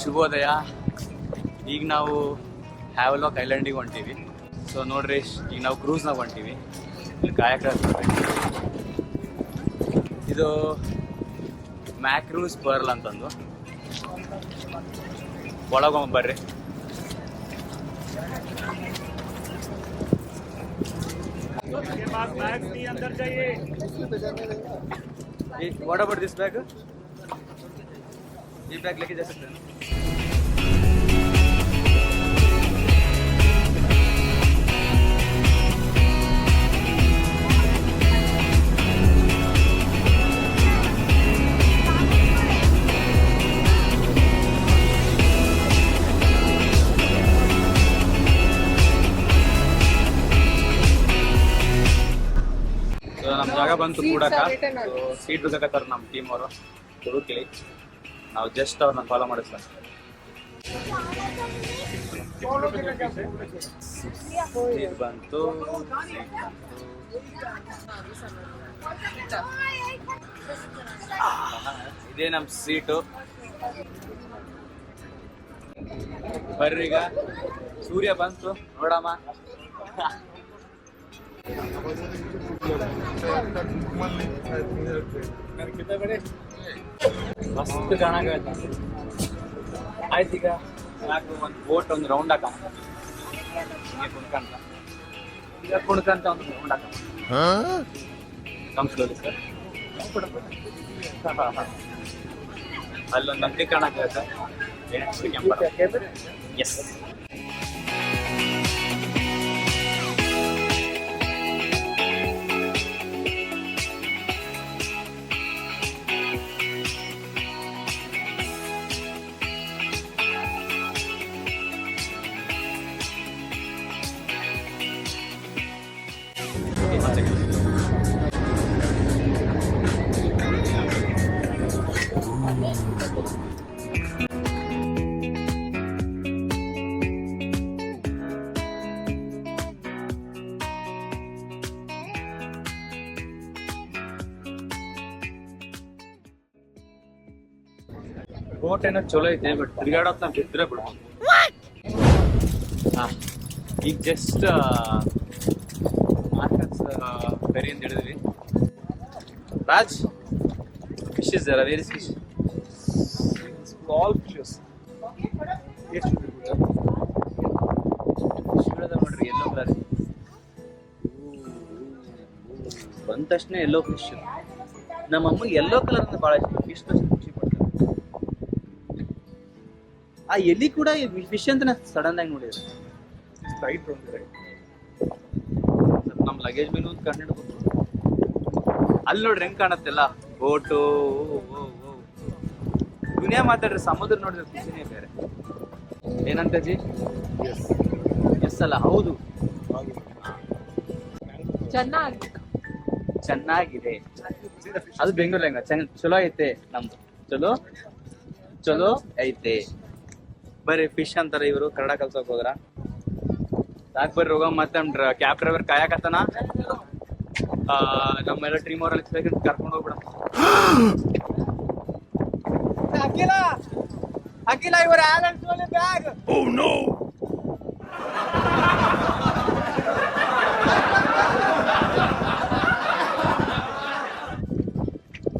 ಶುಭೋದಯ. ಈಗ ನಾವು ಹ್ಯಾವಲಾಕ್ ಐಲ್ಯಾಂಡಿಗೆ ಹೊಂಟೀವಿ. ಸೊ ನೋಡ್ರಿ, ಈಗ ನಾವು ಕ್ರೂಸ್ನ ಹೊಂಟೀವಿ. ಕಾಯಕ ಇದು ಮ್ಯಾಕ್ರೂಸ್ ಪರ್ಲ್ ಅಂತಂದು. ಒಳಗೊಂಬ ಬರ್ರಿ. What about this bag? ये बैग लेके जा सकते हैं ಸೊ ನಮ್ಮ ಜಾಗ ಬಂತು ಕೂಡಕ ಸೀಟ್ ಬೇಕಾಗತ್ತಾರ ನಮ್ಮ ಟೀಮ್ ಅವರು ಹುಡುಕ್ಲಿ ನಾವು ಜಸ್ಟ್ ಅವ್ರನ್ನ ಫಾಲೋ ಮಾಡಿ ಸರ್ ಸೀಟ್ ಬಂತು. ಇದೇ ನಮ್ಮ ಸೀಟು ಬರ್ರಿ ಈಗ. ಸೂರ್ಯ ಬಂತು. ನೋಡಮ್ಮ. ಮಸ್ತ್ ಕಾಣಾಗತ್ತ ಆಯ್ತು ಈಗ ನಾಲ್ಕು ಒಂದು ಬೋಟ್ ಒಂದು ರೌಂಡ್ ಹಾಕ ಹಿಂಗೆ ಕುಣ್ಕಂತ ಈಗ ಕುಣ್ಕಂತ ಒಂದು ರೌಂಡ್ ಹಾಕ ಕಂಪ್ಲೋಲಿ ಸರ್ ಅಲ್ಲೊಂದು ನಂದಿ ಕಾಣಕತ್ತ ಎಸ್ ಬೋಟ್ ಏನೋ ಚಲೋ ಐತೆ ಬಟ್ ತಿರ್ಗಾಡೋದ್ ನಾವು ಬಿದ್ರೆ ಬಿಡ್ಬೋದು. ಹಾಂ. ಈಗ ಜಸ್ಟ್ ಮಾರ್ಕೆಟ್ಸ್ ಕರಿ ಅಂತ ಹೇಳಿದ್ವಿ. Raj fish is there where is fish all fishes ನೋಡ್ರಿ ಎಲ್ಲೋ ಕಲರ್ ಬಂದ ತಕ್ಷಣ ಎಲ್ಲೋ ಫಿಶ್ ನಮ್ಮ ಅಮ್ಮಗೆ ಎಲ್ಲೋ ಕಲರ್ ಅಂದ್ರೆ ಭಾಳ ಇಷ್ಟ. ಫಿಶ್ ತಕ್ಷಣ ಆ ಎಲಿ ಕೂಡ ಫಿಶ್ ಅಂತ ಸಡನ್ ಆಗಿ ನೋಡಿದ್ರೆ. ಸ್ಪ್ರೈಟ್ ನಮ್ಮ ಲಗೇಜ್ ಮೇಲೆ ಒಂದು ಕಣ್ಣು ಹಿಡ್ಕೊಂಡು ಅಲ್ಲಿ ನೋಡ್ರಿ ಹೆಂಗ್ ಕಾಣತ್ತೆಲ್ಲ? ಬೋಟು ದುನಿಯಾ ಮಾತಾಡ್ರಿ ಸಮುದ್ರ ನೋಡಿದ್ರೆ ಖುಷಿನೇ ಬೇರೆ. ಏನಂತ ಜಿ ಎಸ್ ಅಲ್ಲ ಹೌದು. ಚೆನ್ನಾಗಿ. ಚೆನ್ನಾಗಿದೆ. ಅದು ಬೆಂಗಳೂರು ಹೆಂಗ ಚಲೋ ಐತೆ ನಮ್ದು. ಚಲೋ? ಚಲೋ ಐತೆ. ಬರ್ರಿ ಫಿಶ್ ಅಂತಾರೆ ಇವರು ಕನ್ನಡ ಕಲ್ಸೋಕ್ ಹೋದ್ರ ಸಾಕ್ ಬರ್ರಿ ಹೋಗ ಮತ್ತೆ ಕ್ಯಾಬ್ ಡ್ರೈವರ್ ಕಾಯಕತ್ತಾನ? ಆ, ನಮ್ಮೆಲ್ಲ ಟ್ರೀಮ್ ಅವ್ರಲ್ಲಿ ಕರ್ಕೊಂಡು ಹೋಗ್ಬಿಡ. ಅಖಿಲ! ಅಖಿಲ ಇವರು ಬ್ಯಾಗ್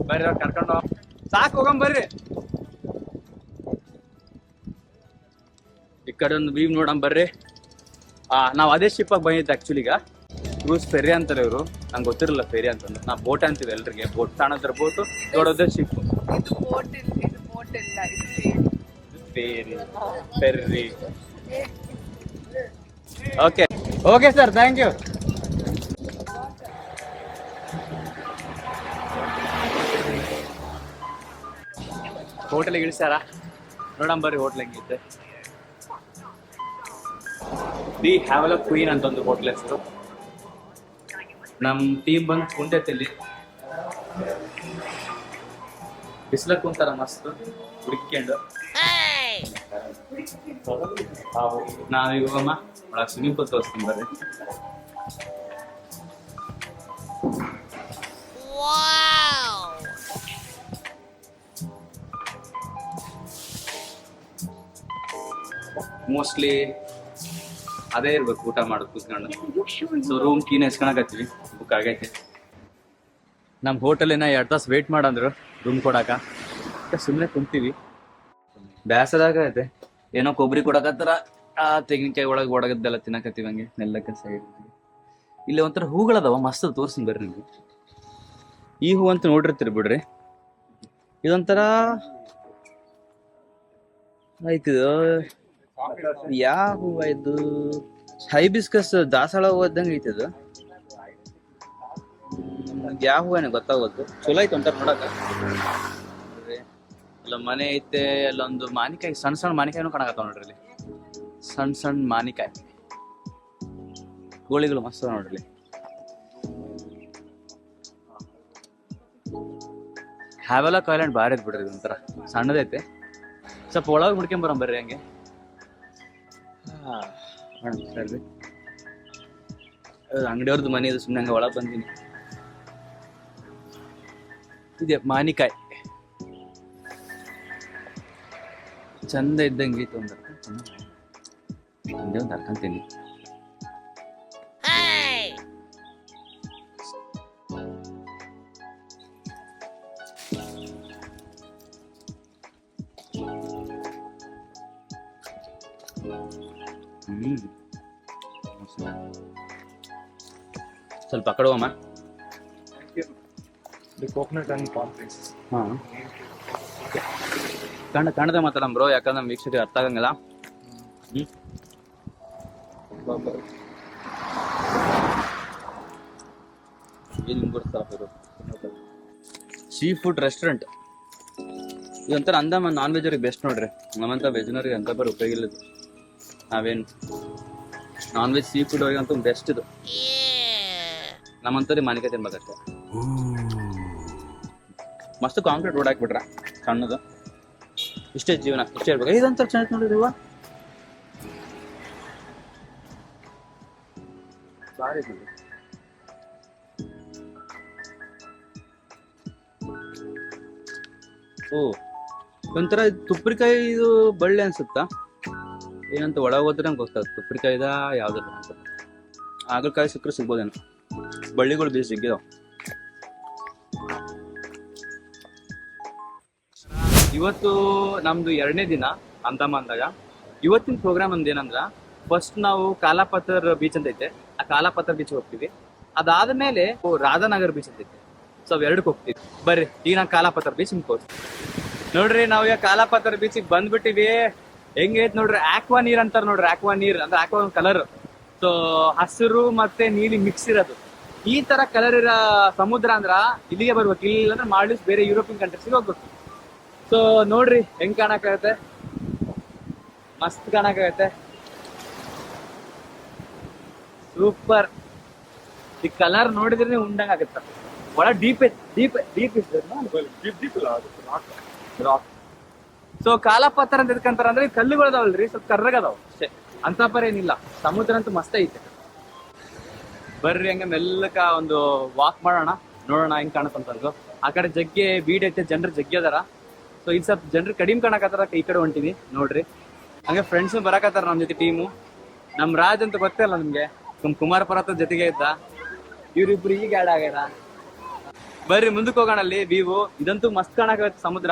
ಬರ್ರಿ ಅವ್ರು ಕರ್ಕೊಂಡು ಸಾಕು ಸಾಕ್ ಹೋಗಂ ಬರ್ರಿ. ಕಡೆ ಒಂದು ವೀವ್ ನೋಡಂ ಬರ್ರಿ. ಆ ನಾವ್ ಅದೇ ಶಿಪ್ ಆಗಿ ಬಂದಿದ್ದು ಆಕ್ಚುಲಿ ಈಗ. ಕ್ರೂಸ್ ಫೆರಿ ಅಂತಾರೆ ಇವರು. ನಂಗೆ ಗೊತ್ತಿರಲ್ಲ ಫೆರಿ ಅಂತಂದ್ರೆ ನಾ ಬೋಟ್ ಅಂತೀವಿ ಎಲ್ರಿಗೆ. ಬೋಟ್ ತಾಣದ್ರ ಬೋಟು ನೋಡೋದೇ ship ferry ferry okay okay sir thank you ಹೋಟೆಲ್ಗೆ ಇಳಿಸ್ಯಾರ? ನೋಡಂಬರಿ ಬರ್ರಿ ಹೋಟ್ಲ್ ಹೆಂಗಿತ್ತೆ ದಿ ಹ್ಯಾವಲ ಕ್ವೀನ್ ಅಂತ ಒಂದು ಹೋಟ್ಲ್ ಇತ್ತು ನಮ್ಮ ಟೀಮ್ ಬಂದು ಕುಂತೈತೆ ಇಲ್ಲಿ ಬಿಸಿಲ ಕುಂತಾರ ಮಸ್ತ್. ಹುಡುಕ್ಕೊಂಡು ನಾವೀಗ ಹೋಗಮ್ಮ. ಒಳಗೆ ಸ್ವಿಮ್ಮಿಂಗ್ ಪೂಲ್ ತೋರಿಸ್ತೀನಿ ಬರ್ರಿ. ಮೋಸ್ಟ್ಲಿ ಅದೇ ಇರ್ಬೇಕು ಊಟ ಮಾಡೋದು, ಕೂತ್ಕೊಂಡು. ಸೊ ರೂಮ್ ಕೀನ್ ಎಸ್ಕೊಳಕತ್ತೀವಿ ಬುಕ್ ಆಗೈತೆ. ನಮ್ಮ ಹೋಟೆಲಿನ ಎರಡು ತಾಸು ವೇಟ್ ಮಾಡಂದ್ರು ರೂಮ್ ಕೊಡಾಕ. ಸುಮ್ಮನೆ ಕುಂತೀವಿ. ಬ್ಯಾಸದಾಗ ಐತೆ ಏನೋ ಕೊಬ್ಬರಿ ಕೊಡಕತ್ತಾರ ಆ ತೆಂಗಿನಕಾಯಿ ಒಳಗೆ ಒಡಗದ್ದೆಲ್ಲ ತಿನ್ನಕತ್ತೀವಿ ಹಂಗೆ, ನೆಲ್ಲಕ್ಕೆ ಸೈಡ್ ಇಲ್ಲಿ ಒಂಥರ ಹೂಗಳದಾವ ಮಸ್ತ್ ತೋರ್ಸಿನ್ ಬರ್ರಿ ನಿಮಗೆ. ಈ ಹೂ ಅಂತ ನೋಡಿರ್ತೀರಿ ಬಿಡ್ರಿ. ಇದೊಂಥರ, ಆಯ್ತು ಯಾವ ಹೂವ ಇದು? ಹೈಬಿಸ್ಕಸ್ ದಾಸವಾಳ ಹೂವ ಇದ್ದಂಗೆ ಐತಿ ಅದು ಯಾವ ಹೂವೇನೆ ಗೊತ್ತಾಗೋದು. ಚಲೋ ಐತೆ ಒಂಥರ ನೋಡಕ ಇಲ್ಲ ಮನೆ ಐತೆ ಅಲ್ಲೊಂದು ಮಾನಿಕಾಯಿ ಸಣ್ಣ ಸಣ್ಣ ಮಾನಿಕಾಯಿನೂ ಕಾಣಕತ್ತಾವ ನೋಡ್ರಿ ಇಲ್ಲಿ. ಸಣ್ಣ ಸಣ್ಣ ಮಾನಿಕಾಯಿ. ಗೋಳಿಗಳು ಮಸ್ತ್ ನೋಡ್ರಿ ಇಲ್ಲಿ. ಕಾಯ್ಲೆಂಡ್ ಭಾರಿ ಐತೆ ಬಿಡ್ರಿ ಒಂಥರ ಸಣ್ಣದೈತೆ. ಸ್ವಲ್ಪ ಒಳಗೆ ಹುಡ್ಕೊಂಬರಂ ಬರ್ರಿ ಹಂಗೆ. ಅಂಗಡಿಯವ್ರದ್ದು ಮನೆ ಇದು ಸುಮ್ಮನೆ ಹಂಗೆ ಒಳಗೆ ಬಂದೀನಿ. ಇದೆ, ಮಾನಿಕಾಯಿ. ಚಂದ ಇದ್ದಂಗೆ ಇತ್ತು ಒಂದು ಒಂದೇ ಒಂದು ಅರ್ಥ ಹ್ಮ್ ಸ್ವಲ್ಪ ಆ ಕಡೆ ಹೋಗಮ್ಮ ಹಾ ಕಣ್ಣ ಕಣ್ಣದ ಮಾತಾಡಮ್ ಬ್ರೋ ಯಾಕಂದ್ರೆ ನಮ್ಮ ವೀಕ್ಷಕರಿಗೆ ಅರ್ಥ ಆಗಂಗಿಲ್ಲ ಇಲ್ಲಿ ಸೀ ಫುಡ್ ರೆಸ್ಟೋರೆಂಟ್ ಇದೊಂಥರ ಅಂದಮ ನಾನ್ ವೆಜ್ ಅವ್ರಿಗೆ ಬೆಸ್ಟ್ ನೋಡ್ರಿ ನಮ್ಮಂತ ವೆಜ್ನವ್ರಿಗೆ ಅಂತ ಬರೋ ಉಪಯೋಗ ಇಲ್ಲ ಇದು ನಾವೇನು ನಾನ್ ವೆಜ್ ಸೀ ಫುಡ್ ಅವ್ರಿಗೆ ಅಂತ ಬೆಸ್ಟ್ ಇದು ನಮ್ಮಂತವ್ರಿಗೆ ಮಾನಿಕಾಯಿ ತಿನ್ಬೇಕಷ್ಟೇ. ಮಸ್ತ್ ಕಾಂಕ್ರೀಟ್ ರೋಡ್ ಹಾಕ್ಬಿಟ್ರ ಸಣ್ಣದು. ಇಷ್ಟೇ ಜೀವನ ಇಷ್ಟೇ ಇರ್ಬೇಕು. ಇದಂತ ಚೆನ್ನಾಗಿ ನೋಡಿದ್ರಿ ಇವ. ಓ ಒಂಥರ ತುಪ್ಪರಿಕಾಯಿ ತುಪ್ರಿಕಾಯಿ ಇದು ಬಳ್ಳಿ ಅನ್ಸುತ್ತಾ? ಏನಂತ ಒಳಗೆ ಹೋದ್ರೆ ನಂಗೆ ಗೊತ್ತಾಗುತ್ತೆ. ತುಪ್ರಿಕಾಯಿದ ಯಾವ್ದು ಅಂತ. ಹಾಗಲಕಾಯಿ ಸಿಕ್ಕರೆ ಸಿಗ್ಬೋದೇನೋ. ಬಳ್ಳಿಗಳು ಬೀಚ್ ಸಿಕ್ಕಿದಾವ ಇವತ್ತು ನಮ್ದು ಎರಡನೇ ದಿನ ಅಂದಮಾನ್ದಾಗ ಇವತ್ತಿನ ಪ್ರೋಗ್ರಾಮ್ ಅಂದ್ ಏನಂದ್ರ ಫಸ್ಟ್ ನಾವು ಕಾಲಾಪತ್ರ ಬೀಚ್ ಅಂತ ಐತೆ. ಆ ಕಾಲಾಪತ್ರ ಬೀಚ್ ಹೋಗ್ತೀವಿ. ಅದಾದ ಮೇಲೆ ರಾಧಾನಗರ್ ಬೀಚ್ ಅಂತ ಐತೆ. ಸೊ ಅವ್ ಎರಡಕ್ಕೆ ಹೋಗ್ತೀವಿ. ಬರ್ರಿ, ಈಗ ನಾ ಕಾಲಾಪತ್ರ ಬೀಚ್ ನಿಮ್ಗೆ ನೋಡ್ರಿ, ನಾವ್ ಈಗ ಕಾಲಾಪತ್ರ ಬೀಚಿಗೆ ಬಂದ್ಬಿಟ್ಟಿವಿ. ಹೆಂಗೈತ್ ನೋಡ್ರಿ ಆಕ್ವಾ ನೀರ್ ಅಂತಾರ ನೋಡ್ರಿ ಆಕ್ವಾ ನೀರ್. ಅಂದ್ರೆ ಆಕ್ವಾ ಕಲರ್ ಸೊ ಹಸಿರು ಮತ್ತೆ ನೀಲಿ ಮಿಕ್ಸ್ ಇರೋದು. ಈ ತರ ಕಲರ್ ಇರೋ ಸಮುದ್ರ ಅಂದ್ರ ಇಲ್ಲಿಗೆ ಬರ್ಬೇಕು ಇಲ್ಲ ಅಂದ್ರೆ ಮಾಲ್ಡೀವ್ಸ್ ಬೇರೆ ಯುರೋಪಿಯನ್ ಕಂಟ್ರೀಸ್ಗೆ ಹೋಗ್ಬೇಕು. ಸೊ ನೋಡ್ರಿ ಹೆಂಗ್ ಕಾಣಕ್ಕಾಗತ್ತೆ? ಮಸ್ತ್ ಕಾಣಕ್ಕಾಗತ್ತೆ. ಸೂಪರ್ ಈ ಕಲರ್ ನೋಡಿದ್ರೆ ಉಂಡಂಗ್ ಆಗತ್ತ. ಒಳ deep deep deep deep. Rock so Kalapatra ಅಂತ ಎದ್ಕಂತಾರ ಅಂದ್ರೆ ಕಲ್ಲುಗಳದಾವಲ್ರಿ ಸ್ವಲ್ಪ ಕರ್ರಗದಾವ ಅಷ್ಟೇ. ಅಂತ ಪರ ಏನಿಲ್ಲ. ಸಮುದ್ರ ಅಂತೂ ಮಸ್ತ್ ಐತೆ. ಬರ್ರಿ ಹಂಗೆ ಮೆಲ್ಲಕ ಒಂದು ವಾಕ್ ಮಾಡೋಣ. ನೋಡೋಣ ಹೆಂಗ್ ಕಾಣತ್ತಂತಂದು ಆ ಕಡೆ ಜಗ್ಗೆ ಬೀಡ್ ಐತೆ ಜನರು ಜಗ್ಗಿ ಅದಾರ. ಸೊ ಇದು ಸ್ವಲ್ಪ ಜನರು ಕಡಿಮೆ ಕಾಣಕತ್ತಾರ ಈ ಕಡೆ ಹೊಂಟಿವಿ ನೋಡ್ರಿ. ಹಂಗೆ ಫ್ರೆಂಡ್ಸ್ ಬರಕತ್ತಾರ ನಮ್ ಜೊತೆ ಟೀಮು ನಮ್ ರಾಜ್ ಅಂತ ಗೊತ್ತೇ ಅಲ್ಲ ನಿಮಗೆ. ಕುಮ್ ಕುಮಾರ ಪರ್ವತ ಜೊತೆಗೆ ಇದ್ದ. ಇವ್ರಿಬ್ರು ಈಗ ಆಡ್ ಆಗ್ಯಾರ. ಬರ್ರಿ ಮುಂದಕ್ಕೆ ಹೋಗೋಣ ಅಲ್ಲಿ ವಿವು ಇದಂತೂ ಮಸ್ತ್ ಕಾಣಕತ್ತೆ ಸಮುದ್ರ.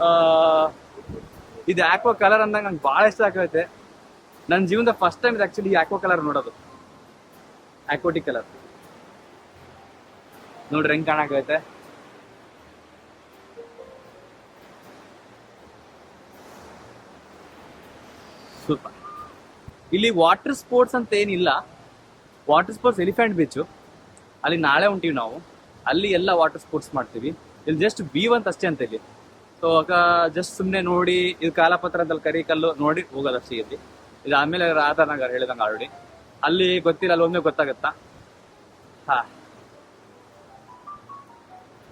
ಆ, ಇದು ಆಕ್ವಾ ಕಲರ್ ಅಂದಾಗ ನಂಗೆ ಭಾಳ ಇಷ್ಟ ಆಗೈತೆ ನನ್ನ ಜೀವನದ ಫಸ್ಟ್ ಟೈಮ್ ಇದು ಆಕ್ಚುಲಿ ಆಕ್ವಾ ಕಲರ್ ನೋಡೋದು. ಆಕ್ವಾಟಿಕ್ ಕಲರ್ ನೋಡ್ರಿ, ಹೆಂಗ್ ಕಾಣಕೈತೆ ಸೂಪರ್. ಇಲ್ಲಿ ವಾಟರ್ ಸ್ಪೋರ್ಟ್ಸ್ ಅಂತ ಏನಿಲ್ಲ. ವಾಟರ್ ಸ್ಪೋರ್ಟ್ಸ್ ಎಲಿಫೆಂಟ್ ಬೀಚ್ ಅಲ್ಲಿ ನಾಳೆ ಹೊಂಟೀವಿ ನಾವು. ಅಲ್ಲಿ ಎಲ್ಲ ವಾಟರ್ ಸ್ಪೋರ್ಟ್ಸ್ ಮಾಡ್ತೀವಿ. ಇಲ್ಲಿ ಜಸ್ಟ್ ಬಿ ಅಂತ ಅಷ್ಟೇ ಅಂತ ಇಲ್ಲಿ. ಸೊ ಜಸ್ಟ್ ಸುಮ್ಮನೆ ನೋಡಿ, ಇದು ಕಾಲಪತ್ರದಲ್ಲಿ ಕರಿ ಕಲ್ಲು ನೋಡಿ ಹೋಗೋದಷ್ಟೇ ಇಲ್ಲಿ. ಇದು ಆಮೇಲೆ ರಾಧಾನಗರ್ ಹೇಳಿದಂಗೆ ಆಲ್ರೆಡಿ ಅಲ್ಲಿ ಗೊತ್ತಿಲ್ಲ, ಅಲ್ಲಿ ಒಮ್ಮೆ ಗೊತ್ತಾಗತ್ತಾ? ಹಾ.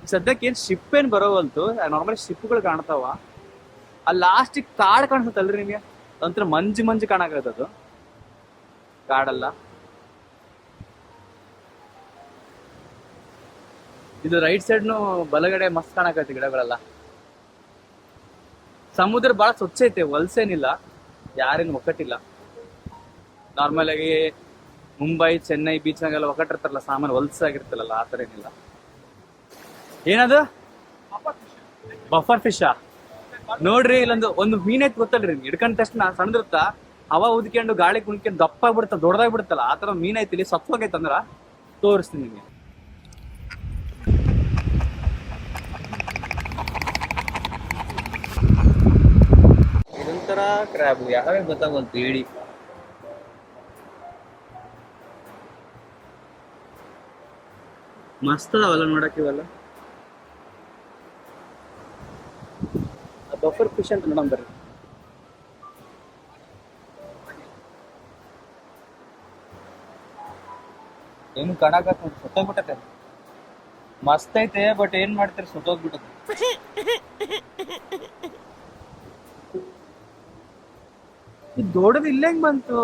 ಸದ್ಯಕ್ಕೆ ಏನ್ ಶಿಪ್ ಏನ್ ಬರೋವಲ್ತು? ನಾರ್ಮಲಿ ಶಿಪ್ಗಳು ಕಾಣ್ತಾವ. ಅಲ್ಲಿ ಲಾಸ್ಟಿಗೆ ಕಾಡ್ ಕಾಣಿಸುತ್ತಲ್ರಿ ನಿಮಗೆ? ಅಂತರ ಮಂಜು ಮಂಜು ಕಾಣಕತ್ತದು ಕಾಡಲ್ಲ. ಇದು ರೈಟ್ ಸೈಡ್ನು ಬಲಗಡೆ ಮಸ್ತ್ ಕಾಣಕತ್ತೆ ಗಿಡಗಳೆಲ್ಲ. ಸಮುದ್ರ ಬಹಳ ಸ್ವಚ್ಛ ಐತೆ, ಹೊಲ್ಸೇನಿಲ್ಲ. ಯಾರೇನು ಒಕ್ಕಟ್ಟಿಲ್ಲ. ನಾರ್ಮಲ್ ಆಗಿ ಮುಂಬೈ, ಚೆನ್ನೈ ಬೀಚ್ನಾಗೆಲ್ಲ ಒಕ್ಕಟ್ಟಿರ್ತಾರಲ್ಲ ಸಾಮಾನು ಹೊಲ್ಸಾಗಿರ್ತಲ್ಲ ಆ ಥರ ಏನಿಲ್ಲ. ಏನದು? ಬಫರ್ ಫಿಶಾ ನೋಡ್ರಿ, ಇಲ್ಲೊಂದು, ಒಂದು ಮೀನೈತ್ ಗೊತ್ತಲ್ರಿ ನಿಮ್ಗೆ. ಹಿಡ್ಕೊಂಡ ತಕ್ಷಣ ಸಣ್ಣದಿರುತ್ತ, ಹವಾ ಉದ್ಕೊಂಡು, ಗಾಳಿ ಕುಣ್ಕೊಂಡು ದಪ್ಪ ಆಗ್ಬಿಡುತ್ತ ದೊಡ್ಡದಾಗಿ ಬಿಡುತ್ತಲ್ಲ ಆ ಥರ ಮೀನೈತಿ ಇಲ್ಲಿ ಸತ್ವಾಗೈತೆ ಅಂದ್ರ ತೋರಿಸ್ತೀನಿ ನಿಮಗೆ. ಇದೊಂಥರ ಕ್ರ್ಯಾಬ್ ಯಾವ್ಯಾವ ಗೊತ್ತಾಗಂತ ಹೇಳಿ ಮಸ್ತ್ ಅದಾವಲ್ಲ ನೋಡಕ್ ಇವೆಲ್ಲ. ಬಫರ್ ಫಿಶ್ ಅಂತ ನೋಡೋಣ ಬರ್ರಿ. ಏನು ಕಾಣಕ ಸುತ್ತೋಗ್ಬಿಟ್ಟತೆ ಮಸ್ತ್ ಐತೆ ಬಟ್ ಏನ್ ಮಾಡ್ತೀರಿ ಸುತ್ತೋಗ್ಬಿಟ್ಟತೆ ಇದು ದೊಡ್ಡದು ಇಲ್ಲೇ ಹೆಂಗ್ ಬಂತು.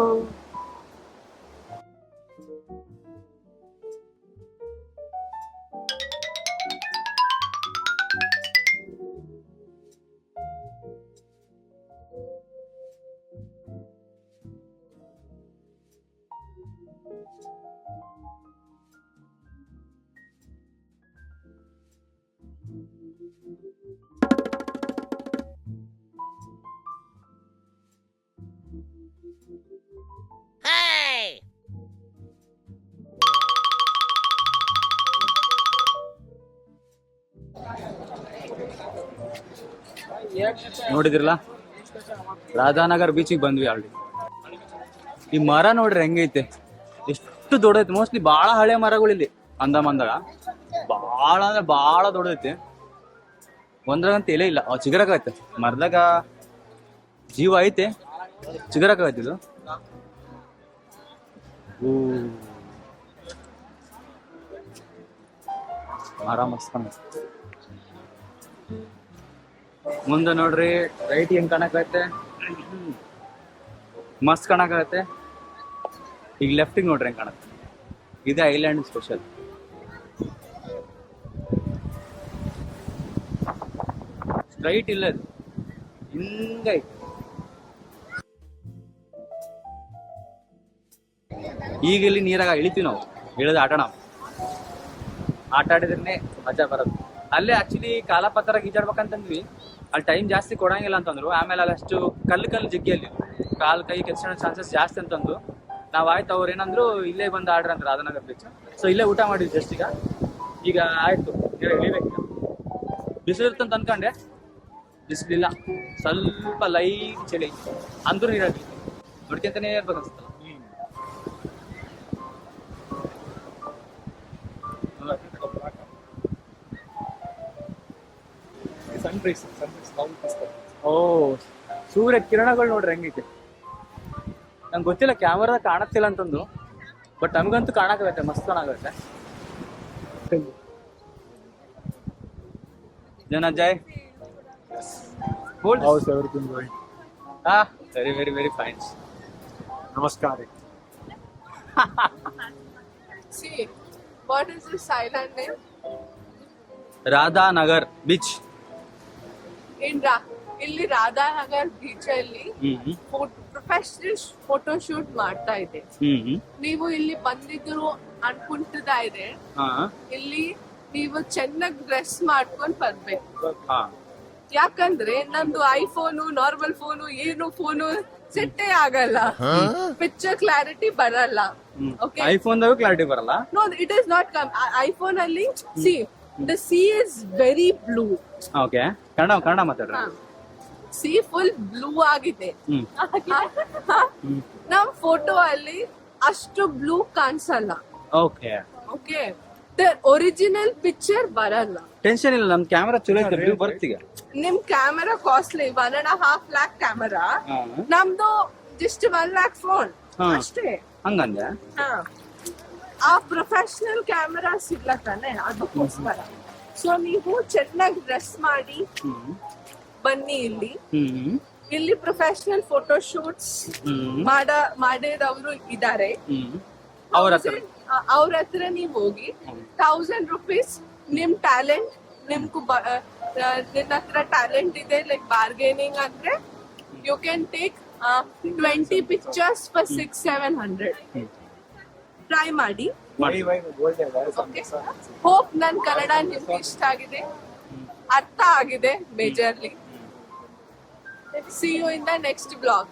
ನೋಡಿದ್ರಲ್ಲ? ರಾಧಾನಗರ್ ಬೀಚಿಗೆ ಬಂದ್ವಿ ಆಲ್ರೆಡಿ ಈ ಮರ ನೋಡ್ರಿ ಹೆಂಗೈತೆ. ಎಷ್ಟು ದೊಡ್ಡೈತೆ. ಮೋಸ್ಟ್ಲಿ ಬಾಳ ಹಳೆ ಮರಗಳು ಇಲ್ಲಿ ಅಂದಮಂದಾಗ ಬಹಳ ಅಂದ್ರೆ ಬಹಳ ದೊಡ್ಡೈತೆ. ಒಂದ್ರಾಗಂತ ಎಲೆ ಇಲ್ಲ. ಚಿಗರಕ ಚಿಗರಕಾಗತ್ತೆ ಮರದಾಗ ಜೀವ ಐತೆ. ಚಿಗರಕಾಗತ್ತೆ ಇದು. ಮರ ಮಸ್ತ್. ಮುಂದೆ ನೋಡ್ರಿ ರೈಟ್ ಹೆಂಗ್ ಕಾಣಕತ್ತೆ ಮಸ್ತ್ ಕಾಣಕತ್ತೆ ಈಗ ಲೆಫ್ಟಿಗೆ ನೋಡ್ರಿ ಹೆಂಗ್ ಕಾಣತ್ತೆ. ಇದೆ ಐಲ್ಯಾಂಡ್ ಸ್ಪೆಷಲ್ ಸ್ಟ್ರೈಟ್ ಇಲ್ಲ ಹಿಂಗೈತೆ ಈಗ ಇಲ್ಲಿ ನೀರಾಗ ಇಳಿತೀವಿ ನಾವು. ಇಳಿದ ಆಟ ನಾವು. ಆಟ ಆಡಿದ್ರೆ ಮಜಾ ಬರೋದು ಅಲ್ಲೇ ಆಕ್ಚುಲಿ ಕಾಲಪತ್ರ ಈಜಾಡ್ಬೇಕಂತಂದ್ವಿ ಅಲ್ಲಿ ಟೈಮ್ ಜಾಸ್ತಿ ಕೊಡಂಗಿಲ್ಲ ಅಂತಂದ್ರು. ಆಮೇಲೆ ಅಲ್ಲಿ ಅಷ್ಟು ಕಲ್ಲು ಕಲ್ಲು ಜಿಗ್ಗಿಯಲ್ಲಿ. ಕಾಲ್ ಕೈ ಕೆಚ್ಚಿನ ಚಾನ್ಸಸ್ ಜಾಸ್ತಿ ಅಂತಂದು ನಾವು ಆಯ್ತು ಅವ್ರು ಏನಂದ್ರು, ಇಲ್ಲೇ ಬಂದು ಆರ್ಡರ್ ಅಂತಾರೆ ರಾಧಾನಗರ್ ಬೀಚ್ ಸೊ ಇಲ್ಲೇ ಊಟ ಮಾಡಿದ್ವಿ ಜಸ್ಟ್ ಈಗ. ಈಗ ಆಯ್ತು. ಬಿಸಿಲು ಇರ್ತಂತ ಅನ್ಕೊಂಡೆ. ಬಿಸಿಲಿಲ್ಲ. ಸ್ವಲ್ಪ ಲೈಟ್ ಚಳಿ. ಅಂದ್ರೂ ನೀರಾಗಿ ನೋಡ್ಕೊಂತಾನೆ ಇರ್ಬೇಕು ಅನ್ಸುತ್ತಲ್ಲ ಸನ್ರೈಸ್ ನಾವು ಓ ಸೂರ್ಯ ಕಿರಣಗಳು ನೋಡ್ರಿ ಹೆಂಗೈತೆ. ನಂಗೆ ಗೊತ್ತಿಲ್ಲ ಕ್ಯಾಮರಾ ಕಾಣತ್ತಿಲ್ಲ ಅಂತಂದು ಬಟ್ ನಮ್ಗಂತೂ ಕಾಣಕತ್ತೆ ಮಸ್ತ್ ಕಾಣಾಗತ್ತೆ ಜನ ಜಯ್ ಹೌಸ್ ಎವ್ರಿಥಿಂಗ್ ಹಾ ವೆರಿ ವೆರಿ ವೆರಿ ಫೈನ್ ನಮಸ್ಕಾರ. See, what is this island name? Ra- ಇಲ್ಲಿ ರಾಧಾನಗರ್ ಬೀಚ್ ಅಲ್ಲಿ ಪ್ರೊಫೆಷನಲ್ ಫೋಟೋ ಶೂಟ್ ಮಾಡ್ತಾ ಇದೆ. ನೀವು ಇಲ್ಲಿ ಬಂದಿದ್ರು ಅನ್ಕೊಂತದಾ ಇದೆ. ಹಾ. ಇಲ್ಲಿ ನೀವು ಚೆನ್ನಾಗಿ ಡ್ರೆಸ್ ಮಾಡ್ಕೊಂಡ್ ಬರ್ಬೇಕು. ಹಾ. ಯಾಕಂದ್ರೆ ನಂದು ಐಫೋನು ನಾರ್ಮಲ್ ಫೋನು ಏನು ಫೋನು ಸೆಟ್ಟೇ ಆಗಲ್ಲ. ಪಿಕ್ಚರ್ ಕ್ಲಾರಿಟಿ ಬರಲ್ಲ. ಓಕೆ ಐಫೋನ್ ಕ್ಲಾರಿಟಿ ಬರಲ್ಲ. No it is not come iPhone ಅಲ್ಲಿ sea the sea is very blue okay Kannada Kannada ಮಾತಾಡ್ರಿ. ಸಿ ಫುಲ್ ಬ್ಲೂ ಆಗಿದೆ. ಹ್ಮ್. ನಮ್ ಫೋಟೋ ಅಲ್ಲಿ ಅಷ್ಟು ಬ್ಲೂ ಕಾಣಿಸಲ್ಲ. Okay okay the original picture ಬರಲ್ಲ. ಟೆನ್ಷನ್ ಇಲ್ಲ ನಮ್ ಕ್ಯಾಮ್ರಾ ಚಲೋ ಐತೆ ವ್ಯೂ ಬರ್ತೀಗ? ನಿಮ್ camera costly one and half lakh camera ನಮ್ದು ಜಸ್ಟ್ ಒನ್ ಲ್ಯಾಕ್ ಫೋನ್ ಹಾ. ಅಷ್ಟೇ. ಹಂಗಂದೆ? ಹಾ. ಆ ಪ್ರೊಫೆಷನಲ್ ಕ್ಯಾಮೆರಾ ಸಿಗ್ಲ ತಾನೆ? ಅದಕ್ಕೋಸ್ಕರ. ಸೊ ನೀವು ಚೆನ್ನಾಗಿ ಡ್ರೆಸ್ ಮಾಡಿ ಬನ್ನಿ ಇಲ್ಲಿ. ಇಲ್ಲಿ ಪ್ರೊಫೆಷನಲ್ ಫೋಟೋ ಶೂಟ್ಸ್ ಹ್ಮ್ ಮಾಡ ಮಾಡಿದವರು ಇದ್ದಾರೆ ಅವ್ರ ಹತ್ರ. ಅವ್ರ ಹತ್ರ ನೀವು ಹೋಗಿ ಥೌಸಂಡ್ ರುಪೀಸ್ ನಿಮ್ ಟ್ಯಾಲೆಂಟ್ ನಿಮ್ಗೂ ನಿನ್ನ ಹತ್ರ ಟ್ಯಾಲೆಂಟ್ ಇದೆ ಲೈಕ್ ಬಾರ್ಗೇನಿಂಗ್ ಅಂದ್ರೆ you can take twenty pictures for six seven hundred try ಮಾಡಿ. ಹೋಪ್ ನನ್ ಕನ್ನಡ ನಿಮ್ಗೆ ಇಷ್ಟ ಆಗಿದೆ. ಅರ್ಥ ಆಗಿದೆ majorly see you in the next blog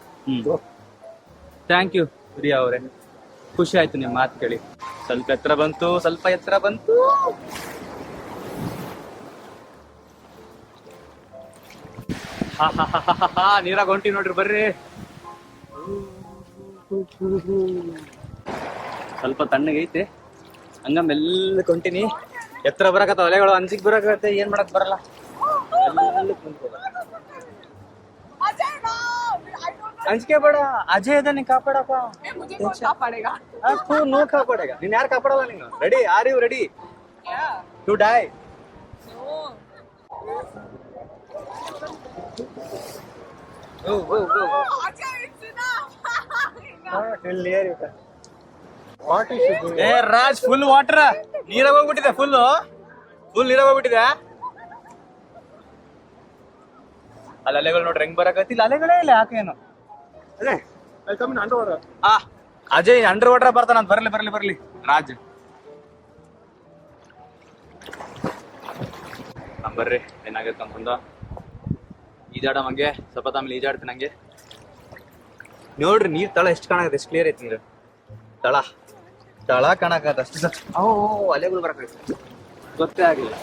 thank you Priya ಅವರೇ. ಖುಷಿ ಆಯ್ತು ನಿಮ್ಮ ಮಾತು ಕೇಳಿ. ಸ್ವಲ್ಪ ಎತ್ತರ ಬಂತು ಸ್ವಲ್ಪ ಎತ್ತರ ಬಂತು. ಹಾ, ಹಾ, ಹಾ, ಹಾ, ಹಾ, ಹಾ, ನೀರಾಗ ಹೊಂಟಿ ನೋಡ್ರಿ ಬರ್ರಿ. ಸ್ವಲ್ಪ ತಣ್ಣಗೈತಿ ಹಂಗ ಮೆಲ್ಲ ಕೊಂಟಿನಿ ಎತ್ತರ ಬರಕತ್ತ ಒಲೆಗಳು ಅಂಜಿಕ್ ಬರಕತ್ತೆ ಏನ್ ಮಾಡಕ್ ಬರಲ್ಲ. ಅಂಜಿಕೆ ಬೇಡ ಅಜಯ್ ಇದನ್ನ ಕಾಪಾಡಪ್ಪ. ನೋ ಕಾಪಾಡ ನೀನ್ ಯಾರು ಕಾಪಾಡಲ್ಲ ನೀನು? Ready are you ready to die ಓ ಓ ಓ ಏ ರಾಜ್ ಫುಲ್ ವಾಟರ್ ನೀರ ಹೋಗ್ಬಿಟ್ಟಿದೆ ಫುಲ್ ಫುಲ್ ನೀರಾಗ ಹೋಗ್ಬಿಟ್ಟಿದೆ. ಅಲ್ಲಿ ಅಲೆಗಳು ನೋಡ್ರಿ ಹೆಂಗ್ ಬರಕತ್ತಿಲ್ಲ? ಅಲೆಗಳೇ ಇಲ್ಲ ಯಾಕೇನು ಆ ಅಜಯ್ ಅಂಡರ್ ವಾಟರ್ ಬರ್ತಾನ ಬರ್ಲಿ ಬರ್ಲಿ ಬರ್ಲಿ. ರಾಜ್. ಬರ್ರಿ ಏನಾಗತ್ತೆ ಅಂತಂದ ಈಜಾಡ ಹಂಗೆ ಸ್ವಲ್ಪ ಆಮೇಲೆ ಈಜಾಡ್ತೀನಿ ನಂಗೆ ನೋಡ್ರಿ ನೀರ್ ತಳ ಎಷ್ಟು ಕಾಣಾಗತ್ತೆ ಎಷ್ಟು ಕ್ಲಿಯರ್ ಐತಿ ನೀರು. ತಳ. ತಳ ಕಾಣಕತ್ತ ಅಷ್ಟೇ ಅಲೆಗಳು ಬರಕತ್ತೆ ಗೊತ್ತೇ ಆಗಿಲ್ಲ